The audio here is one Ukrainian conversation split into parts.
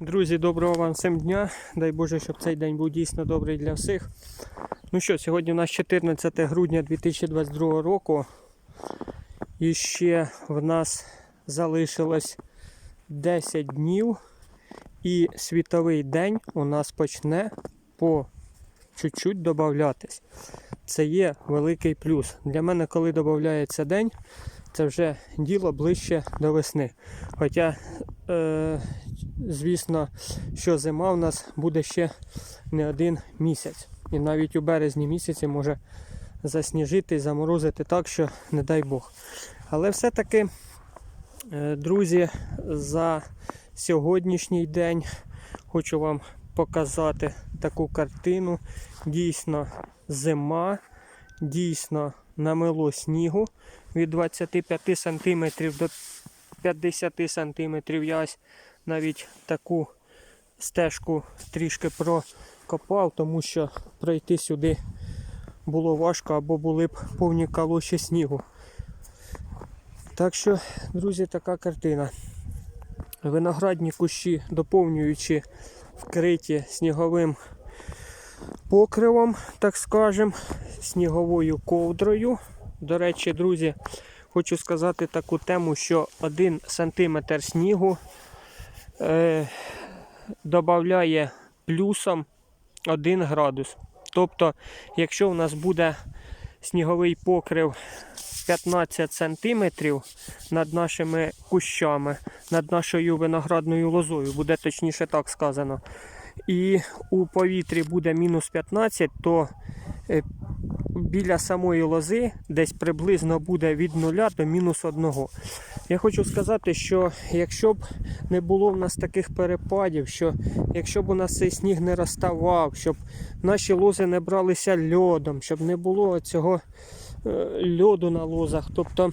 Друзі, доброго вам всім дня. Дай Боже, щоб цей день був дійсно добрий для всіх. Ну що, сьогодні у нас 14 грудня 2022 року. І ще в нас залишилось 10 днів. І світовий день у нас почне по чуть-чуть додатись. Це є великий плюс. Для мене, коли додається день, це вже діло ближче до весни. Хоча, е, звісно, що зима в нас буде ще не один місяць. І навіть у березні місяці може засніжити і заморозити так, що не дай Бог. Але все-таки, е, друзі, за сьогоднішній день хочу вам показати таку картину. Дійсно, зима, дійсно намело снігу від 25 см до 50 см. Я ось навіть таку стежку трішки прокопав, тому що пройти сюди було важко або були б повні калоші снігу. Так що, друзі, така картина. Виноградні кущі, доповнюючи вкриті сніговим покривом, так скажем, сніговою ковдрою. До речі, друзі, хочу сказати таку тему, що 1 см снігу е, додає плюсом 1 градус. Тобто, якщо у нас буде сніговий покрив 15 см над нашими кущами, над нашою виноградною лозою, буде точніше так сказано, і у повітрі буде мінус 15, то е, біля самої лози десь приблизно буде від 0 до мінус 1. Я хочу сказати, що якщо б не було в нас таких перепадів, що якщо б у нас цей сніг не розставав, щоб наші лози не бралися льодом, щоб не було цього е, льоду на лозах, тобто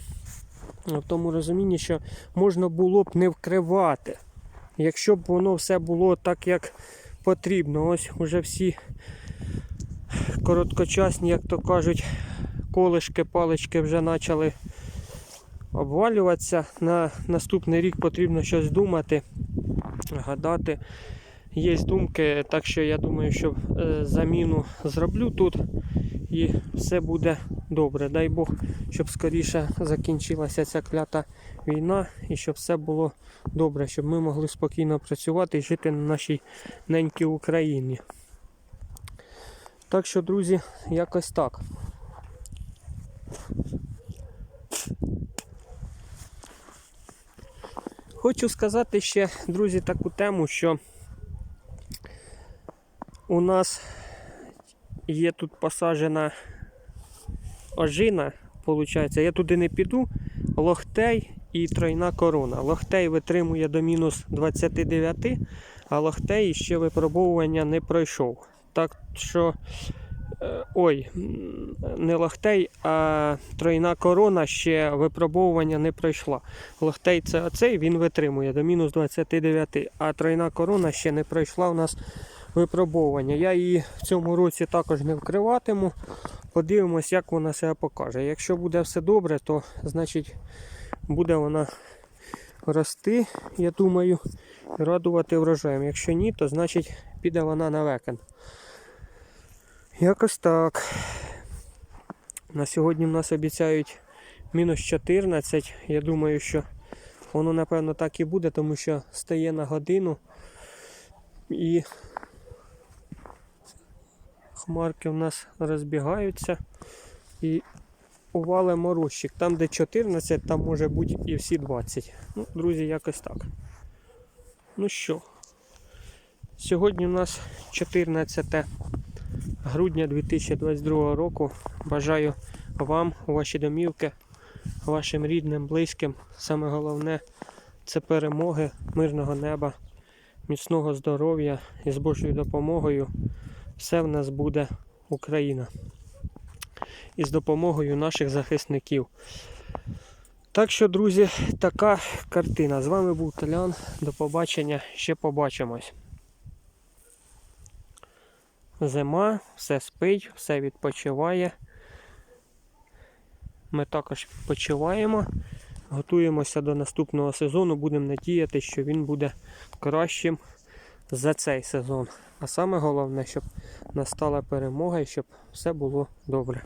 в тому розумінні, що можна було б не вкривати. Якщо б воно все було так, як потрібно. Ось уже всі короткочасні, як то кажуть, колишки, палички вже почали обвалюватися. На наступний рік потрібно щось думати, гадати. Є думки, так що я думаю, що е, заміну зроблю тут і все буде добре. Дай Бог, щоб скоріше закінчилася ця клята війна і щоб все було добре, щоб ми могли спокійно працювати і жити на нашій ненькій Україні. Так що, друзі, якось так. Хочу сказати ще, друзі, таку тему, що у нас є тут посаджена ожина, виходить. Я туди не піду. Лохтей і тройна корона. Лохтей витримує до мінус 29, а лохтей ще випробовування не пройшов. Так що, е, ой, не лохтей, а тройна корона ще випробовування не пройшла. Лохтей це оцей, він витримує до мінус 29, а тройна корона ще не пройшла у нас випробовування. Я її в цьому році також не вкриватиму. Подивимось, як вона себе покаже. Якщо буде все добре, то значить буде вона рости, я думаю, радувати врожаєм. Якщо ні, то значить піде вона на векен. Якось так. На сьогодні в нас обіцяють мінус 14. Я думаю, що воно напевно так і буде, тому що стає на годину і хмарки в нас розбігаються і увале морозчик. Там, де 14, там може бути і всі 20. Ну, друзі, якось так. Ну що, сьогодні у нас 14 грудня 2022 року. Бажаю вам, ваші домівки, вашим рідним, близьким. Саме головне це перемоги, мирного неба, міцного здоров'я і з Божою допомогою все в нас буде Україна. І з допомогою наших захисників. Так що, друзі, така картина. З вами був Толян. До побачення. Ще побачимось. Зима, все спить, все відпочиває. Ми також відпочиваємо. Готуємося до наступного сезону. Будемо надіяти, що він буде кращим за цей сезон. А саме головне, щоб настала перемога і щоб все було добре.